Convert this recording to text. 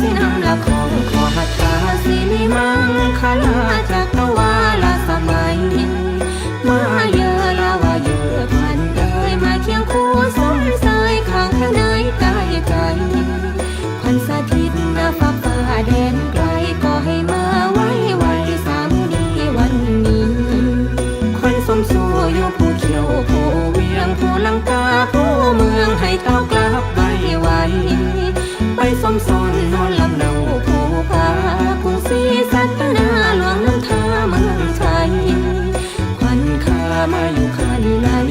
สินำละของขอหัตถาสินิมังคลาจักรวาลสมัย มาเยอะละว่าเยอะพันเอ่ยมาเคียงคู่สมสายข้างไหนใกล้ใจควันสถิตหน้าฟ้าฟ้าแดนไกลก็ให้มาไว้ไว้สามดีวันนี้ควันสมสู่อยู่ผู้เขียวผู้เวียงผู้ลังกาผู้เมือง สมสนนอนลำเนาภูพากรุงศรีสัตนาหลวงน้ำทาเมืองไทยควันขามาอยู่คันนั้น